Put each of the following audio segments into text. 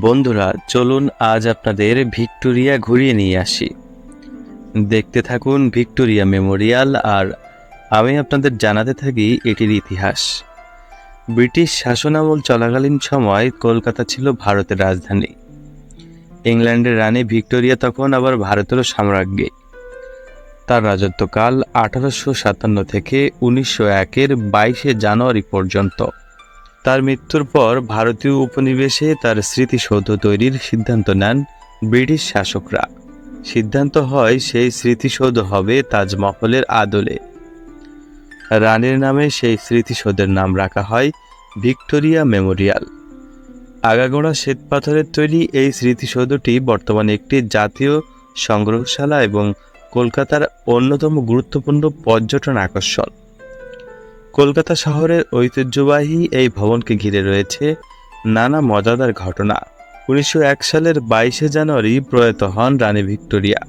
বন্ধুরা, চলুন আজ আপনাদের ভিক্টোরিয়া ঘুরিয়ে নিয়ে আসি। দেখতে থাকুন ভিক্টোরিয়া মেমোরিয়াল, আর আমি আপনাদের জানাতে থাকি এটির ইতিহাস। ব্রিটিশ শাসনামল চলাকালীন সময় কলকাতা ছিল ভারতের রাজধানী। ইংল্যান্ডের রানী ভিক্টোরিয়া তখন আবার ভারতেরও সাম্রাজ্ঞী। তার রাজত্বকাল আঠারোশো সাতান্ন থেকে উনিশশো একের বাইশে জানুয়ারি পর্যন্ত। তার মৃত্যুর পর ভারতীয় উপনিবেশে তার স্মৃতিসৌধ তৈরির সিদ্ধান্ত নেন ব্রিটিশ শাসকরা। সিদ্ধান্ত হয় সেই স্মৃতিসৌধ হবে তাজমহলের আদলে। রানীর নামে সেই স্মৃতিসৌধের নাম রাখা হয় ভিক্টোরিয়া মেমোরিয়াল। আগাগোড়া শ্বেতপাথরের তৈরি এই স্মৃতিসৌধটি বর্তমানে একটি জাতীয় সংগ্রহশালা এবং কলকাতার অন্যতম গুরুত্বপূর্ণ পর্যটন আকর্ষণ। কলকাতা শহরের ঐতিহ্যবাহী এই ভবনকে ঘিরে রয়েছে নানা মজাদার ঘটনা। উনিশশো এক সালের বাইশে জানুয়ারি প্রয়াত হন রানী ভিক্টোরিয়া।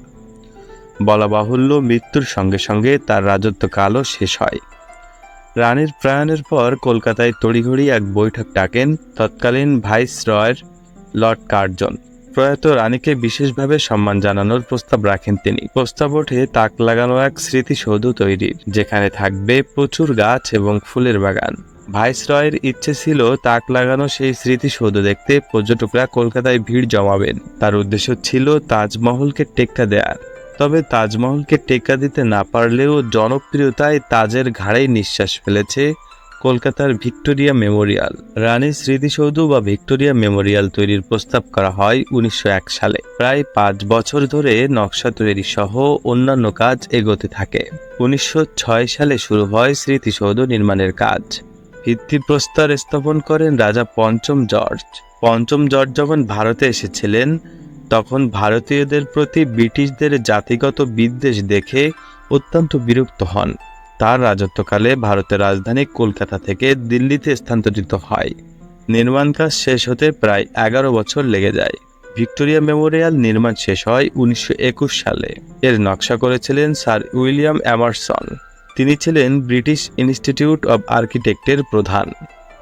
বলা বাহুল্য মৃত্যুর সঙ্গে সঙ্গে তার রাজত্বকালও শেষ হয়। রানীর প্রয়াণের পর কলকাতায় তড়িঘড়ি এক বৈঠক ডাকেন তৎকালীন ভাইস রয়ের লর্ড কার্জন। প্রয়াত রানীকে বিশেষভাবে সম্মান জানানোর প্রস্তাব রাখেন তিনি। প্রস্তাব ওঠে তাক লাগানো এক স্মৃতিসৌধ তৈরির, যেখানে থাকবে প্রচুর গাছ এবং ফুলের বাগান। ভাইস রয়ের ইচ্ছে ছিল তাক লাগানো সেই স্মৃতিসৌধ দেখতে পর্যটকরা কলকাতায় ভিড় জমাবেন। তার উদ্দেশ্য ছিল তাজমহলকে টেক্কা দেয়ার। তবে তাজমহলকে টেক্কা দিতে না পারলেও জনপ্রিয়তায় তাজের ঘাড়েই নিঃশ্বাস ফেলেছে কলকাতার ভিক্টোরিয়া মেমোরিয়াল। রানী স্মৃতিসৌধ বা ভিক্টোরিয়া মেমোরিয়াল তৈরির প্রস্তাব করা হয় উনিশশো এক সালে। প্রায় পাঁচ বছর ধরে নকশা তৈরি সহ অন্যান্য কাজ এগোতে থাকে। উনিশশো ছয় সালে শুরু হয় স্মৃতিসৌধ নির্মাণের কাজ। ভিত্তিপ্রস্তর স্থাপন করেন রাজা পঞ্চম জর্জ। পঞ্চম জর্জ যখন ভারতে এসেছিলেন, তখন ভারতীয়দের প্রতি ব্রিটিশদের জাতিগত বিদ্বেষ দেখে অত্যন্ত বিরক্ত হন। তার রাজত্বকালে ভারতের রাজধানী কলকাতা থেকে দিল্লিতে স্থানান্তরিত হয়। নির্মাণ কাজ শেষ হতে প্রায় এগারো বছর লেগে যায়। ভিক্টোরিয়া মেমোরিয়াল নির্মাণ শেষ হয় উনিশশো একুশ সালে। এর নকশা করেছিলেন স্যার উইলিয়াম অ্যামারসন। তিনি ছিলেন ব্রিটিশ ইনস্টিটিউট অব আর্কিটেক্টের প্রধান।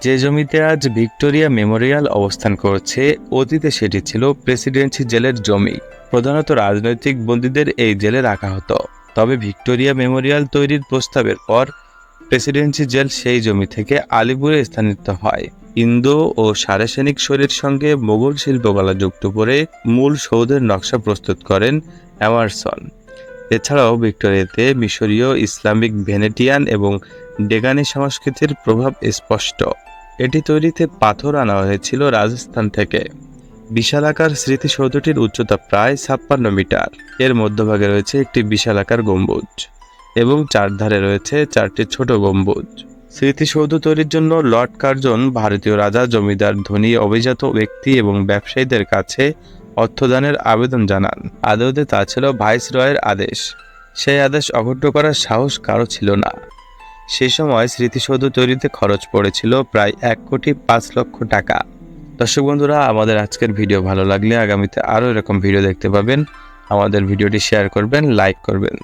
যে জমিতে আজ ভিক্টোরিয়া মেমোরিয়াল অবস্থান করছে, অতীতে সেটি ছিল প্রেসিডেন্সি জেলের জমি। প্রধানত রাজনৈতিক বন্দীদের এই জেলে রাখা হতো। তবে ভিক্টোরিয়া মেমোরিয়াল তৈরির প্রস্তাবের পর প্রেসিডেন্সি জেল সেই জমি থেকে আলিপুরে স্থানিত হয়। ইন্দো ও সারাসেনিক শৈলীর সঙ্গে মোগল শিল্পকলা যুক্ত করে মূল সৌধের নকশা প্রস্তুত করেন অ্যামারসন। এছাড়াও ভিক্টোরিয়াতে মিশরীয় ইসলামিক ভেনেটিয়ান এবং ডেগানি সংস্কৃতির প্রভাব স্পষ্ট। এটি তৈরিতে পাথর আনা হয়েছিল রাজস্থান থেকে। বিশালাকার স্মৃতিসৌধটির উচ্চতা প্রায় ছাপ্পান্ন মিটার। এর মধ্যভাগে রয়েছে একটি বিশালাকার গম্বুজ এবং চারধারে রয়েছে চারটি ছোট গম্বুজ। স্মৃতিসৌধ তৈরির জন্য লর্ড কার্জন, ভারতীয় রাজা, জমিদার, ধনী, অভিজাত ব্যক্তি এবং ব্যবসায়ীদের কাছে অর্থদানের আবেদন জানান। আদৌতে তা ছিল ভাইস রয়ের আদেশ। সেই আদেশ অঘট্য করার সাহস কারও ছিল না। সে সময় স্মৃতিসৌধ তৈরিতে খরচ পড়েছিল প্রায় এক কোটি পাঁচ লক্ষ টাকা। দর্শক বন্ধুরা, আমাদের আজকের ভিডিও ভালো লাগলে আগামীতে আরও এরকম ভিডিও দেখতে পাবেন। আমাদের ভিডিওটি শেয়ার করবেন, লাইক করবেন।